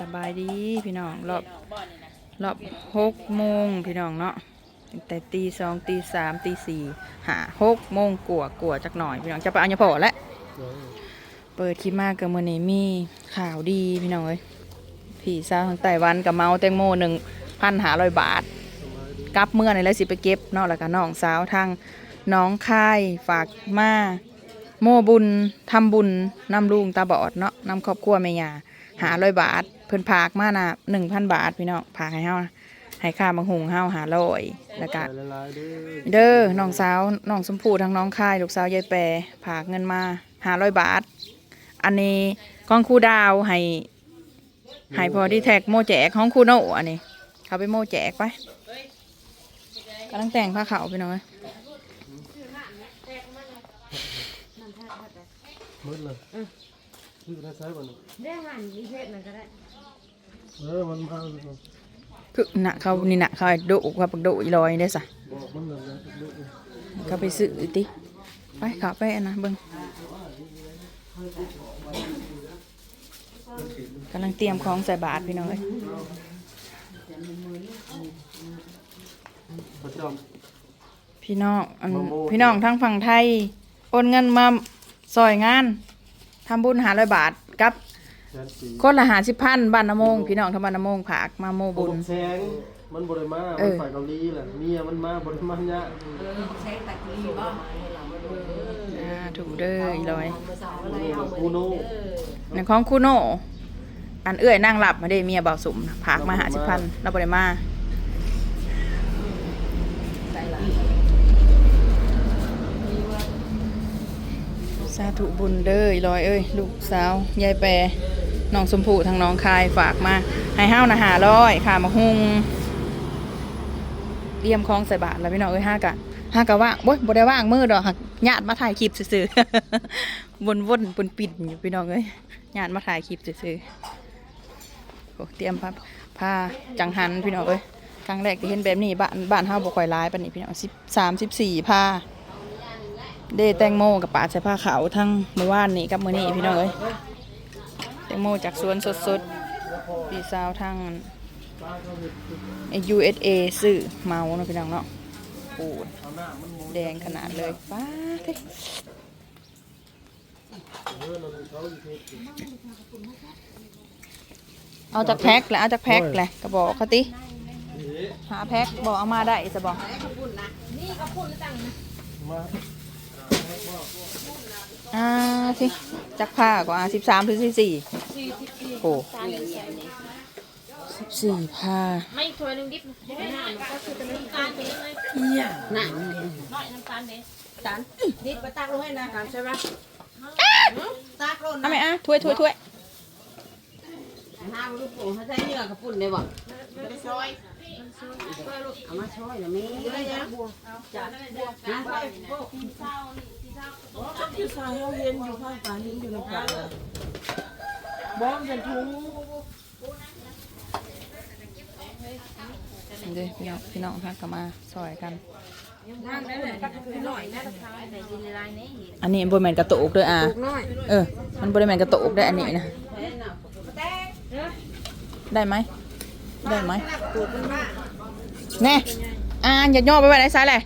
สบายดีพี่น้องรอบรอบหกโมงพี่น้องเนาะแต่ตีสองตีสามตีสี่หาหกโมงกลัวกลัวจักหน่อยพี่น้องจะไปเอาเนาพอแล้วเปิดคลิปมากกับมือนี้มีข่าวดีพี่น้องเอ้ยพี่สาวทางไต้หวันกับเมาแตงโมหนึ่งพันหาร้อยบาทกลับเมื่อนี่แล้วสิไปเก็บนาะแล้วก็น้องสาวทางน้องค่ายฝากมาโมบุญทำบุญนำลุงตาบอดเนาะนำครอบครัวแม่ยาหาร้อยบาท เพิ่นพากมาน่ะหนึ่งพันบาทพี่น้องพากให้เฮาให้ค่าบางหุงเฮาหาร้อยแล้วก็ละลายเด้อเด้อน้องสาวน้องสมพูทางน้องค่ายลูกสาวยายแปรพากเงินมาหาร้อยบาท อันนี้กองครูดาวให้ให้พอดีแท็กโมแจกของครูโนอันนี้เขาไปโมแจกไปกำลังแต่งผ้าขาวไปหน่อยมืดเลยชื่อได้ใช้บ่นี่ได้หันมีเพศมันก็ได้ เออมันมาคือหนักเขานี่หนักเขาไอ้โดกับปักโดอีลอยได้สะบอกมันเลยนะดูดิเขาไปซื้อติไปเขับไปนะเบิ้งกำลังเตรียมของใส่บาทพี่น้องเอ้ยพี่น้องอันพี่น้องทั้งฝั่งไทย โอนเงินมาซอยงานทำบุญหาร้อยบาทกับ แสนสีคนละหาสิบพันบ้านนาโมงพี่น้องทั้งบ้านนาโมงผากมาโมบุญแสงมันบ่ได้มาเอมันอ ไปเกาหลีแหละเมียมันมาบ่ได้มายะอ่าถูกเด้ออีลอยกูโน่ในของคูโนอันเอื้อยนั่งหลับมาได้เมียเบาสุมน่ะผากมาหาสิบพันเราบริมาสาธุบุญเด้ออีลอยเอ้ยลูกสาวยายแปร น้องสมผูทางน้องคายฝากมาให้ห้าวนะหาร้อยขามาหุงเตรียมของใส่บาทแล้วพี่น้องเอ้ยห้ากะห้ากะว่างบ่บ่ได้ว่างมือดอกหักญาติมาถ่ายคลิปซื่อๆวนวนๆปนปิดอยู่พี่น้องเอ้ยญาติมาถ่ายคลิปซื่อๆโอ้เตรียมผ้าผ้าจังหันพี่น้องเอ้ยครั้งแรกที่เห็นแบบนี้บ้านบ้านเฮาบ่ค่อยร้ายปานนี้พี่น้องสิบสามสิบสี่ผ้าเดแตงโมกับปาใส่ผ้าขาวทั้งเมื่อวานนี้กับมื้อนี้พี่น้องเอ้ย แตงโมจากสวนสดๆพี่สาวทั้ง USA ซื้อเมาเนาะพี่น้องเนาะปูดแดงขนาดเลยป้าเท่เอาจากแพ็คแหละเอาจากแพ็คแหละก็บอกเขาตินี่หาแพ็คบอกเอามาได้จะบอกมา อ่าสิจักผ้าก็อ่าสิบสามถึงสิบสี่โอ้สิบสี่ผ้าไม่ถ้วยนึงดิบน้ำก็คือเป็นน้ำตาลไปเลยน้ำน้อยน้ำตาลเด้ตาลดิบไปตักลงให้นะใช่ปะตักลงเอาไหมอะถ้วยถ้วยถ้วยห้ามลูกโป่งเขาใช้เหงื่อกระปุ่นได้บ่ไปซอยเอามาช่วยนะแม่นะอยู่สายเราเห็นอยู่ข้างตาเห็นอยู่ในป่าบอมเป็นทุงเดี๋ยวพี่น้องพี่น้องพักกันมาซอยกัน อันนี้บริแมนกระโตกด้วยอะเออ มันบริแมนกระโตกด้วยอันนี้นะ ได้ไหม ได้ไหมแน่อ่าอย่าย่อไปไว้ไหนซ้ายเลย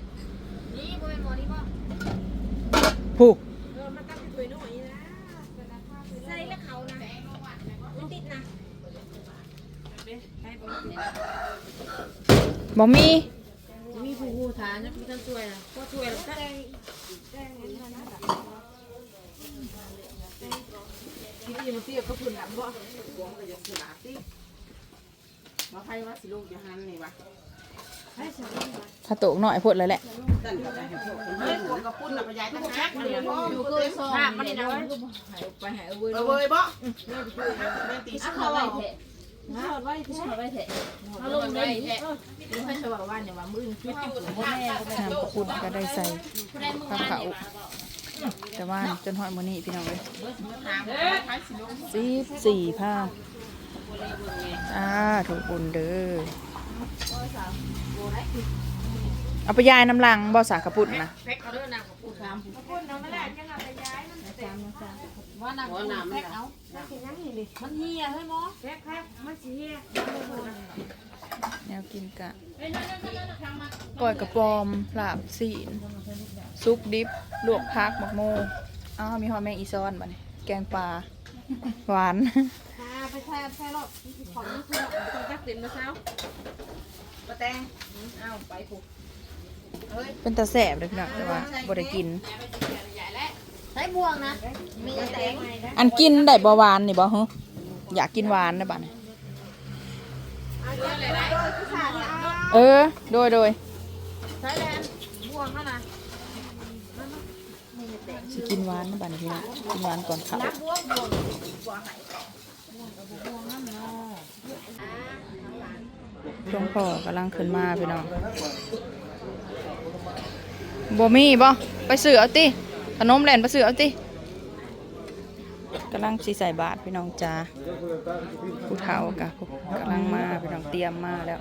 นี่บ่เป็นหมอนี่บ่ ผูกใส่แล้วเขานะมันติดนะบ่มีมีผู้ผู้ทานนะพี่ต้องช่วยนะก็ช่วยแล้วก็ที่นี่มันเตี้ยก็พุ่นดำบ่มาใครว่าสิลูกจะหันนี่วะ ถ้าโตกหน่อยพูดเลยแหละตั้งแต่ให้พวกคนเฮ้ยพวกกระปุ่นน่ะไปย้ายตั้งฮักมันเลยพ่ออยู่เคยซ้อมมันนะไปหาเว้ยเออเว้ยบ่แม่ตีอะสิเขาไว้เถอะเขาไว้เถอะเขาไว้เถอะเขาลงได้เถอะดูให้ชาวบ้านอย่าว่ามือคิดอยู่พ่อแม่น้ำกระปุนก็ได้ใส่ข้าวเขาแต่ว่าจนหอดมื้อนี้พี่น้องเลยถามใครสิลูกสิบสี่ผ้าอ่าถูกบุญเด้อ เอาไปยายน้ำลังบ่สากระปุนนะแพ็คเอาเรื่องนางของผู้ชามผู้คนน้องมาแลกยังเอาไปย้ายมันเต็มว่าน้ำหัวน้ำมันเอามันเหี่ยเฮ้ยหมอแพ็คแพ็คมันเฮียแนวกินกะก้อยกระปอมลาบซีนซุปดิบลวกพักหมักโมอ้าวมีหอยแมงอีซอนบ่เนี่ยแกงปลาหวาน ไปแช่แช่รอบของนี่คือต้องจักเต็มมาเช้าปะแตงเอาไปผูกเป็นตาแสบเลยพี่น้องแต่ว่าบ่ได้กิน ใช้บ่วงนะมีปะแตแต่งอันกินได้บ่หวานนี่บ่ฮะอยากกินหวานนะบัดนี้เออ โดยโดยใช้แลนบ่วงนั่นนะสิกินหวานนะบัดนี้พี่น้องกินหวานก่อนข้าว หนช่วงพ่อกำลังขึ้นมาพี่น้องบ่มีบ่ไปซื้อเอาติขนมแหลนไปซื้อเอาติกำลังสิใส่บาตรพี่น้องจ้าผู้เฒ่ากะกำลังมาพี่น้องเตรียมมาแล้ว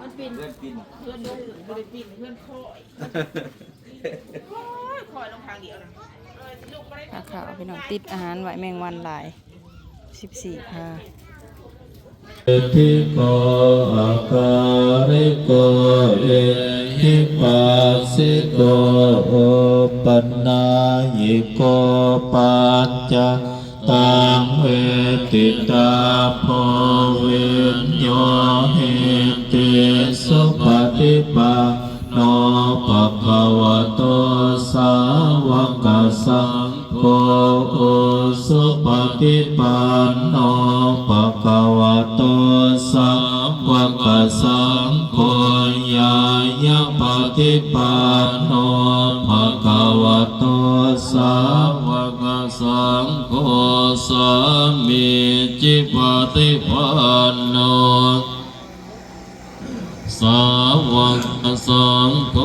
มันปินเพื่อนปินเพื่อนลงบริปินเพื่อนคอยคอยคอยลงทางเดียวนะเออลูกก็ได้ผ้าขาวพี่น้องติดอาหารไว้แมงวันหลาย14ผ้าทิโกอาการิโกเอหิปัสสิโกโอปันนายิโกปัจจ ตังเวติตาโพวิญโยเหติสุปฏิปันโนภะคะวะโตสาวกสังโฆสุปฏิปันโนภะคะวะโตสาวกสังโฆยายะปฏิปัน ปฏิปันโนสาวกสังโฆ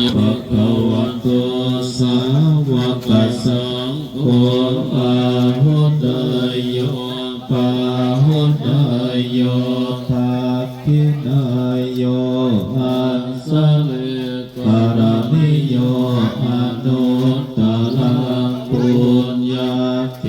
ยะภะคะวะโตสาวกสังโฆอาหุตโยปาหุตโยภาคินายโยอันสเลกรณิโยอนุตตรังปุญญาเก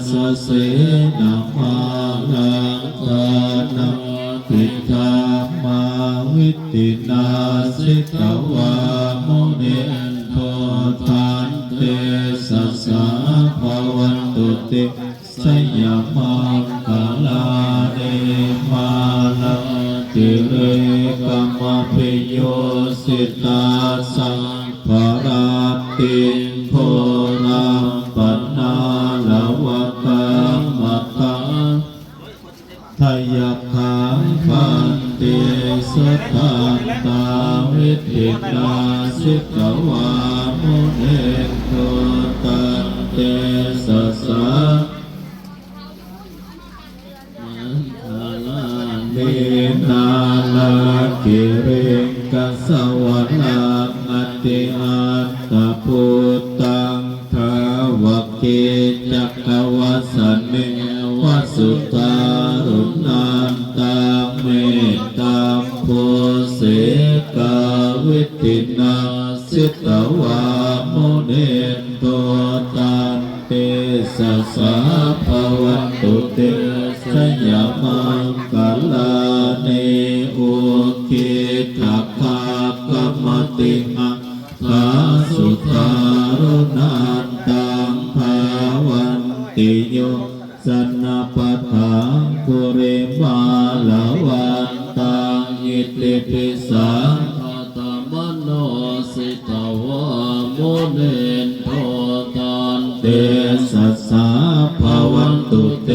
สสะเสนามาลังกานังปิตามาวิตินาสิกวาโมเนโททันเตสัสสะภาวันตุเตสยามังกาลาเนมาลังติเรกัมมะปิโยสิตาสังภาราติ พันติสุตันตาวิทินาสิกวามุเนโตตันเตสะสะมันทาลาเนนาลากิริกัสสวะลังอติอัตพุตตังทาวเกจักขวัสเนวสุตา วาโมเนโตตันเตสสะภวันตุเตสยามังกาลาเนโอเคทักขากรรมติหังพาสุตารุณันตังภาวันติโยสันนปะทังปุเรมาลาวันตังอิติปิสัง เนนโทตันเตสัสสะภวันตุเต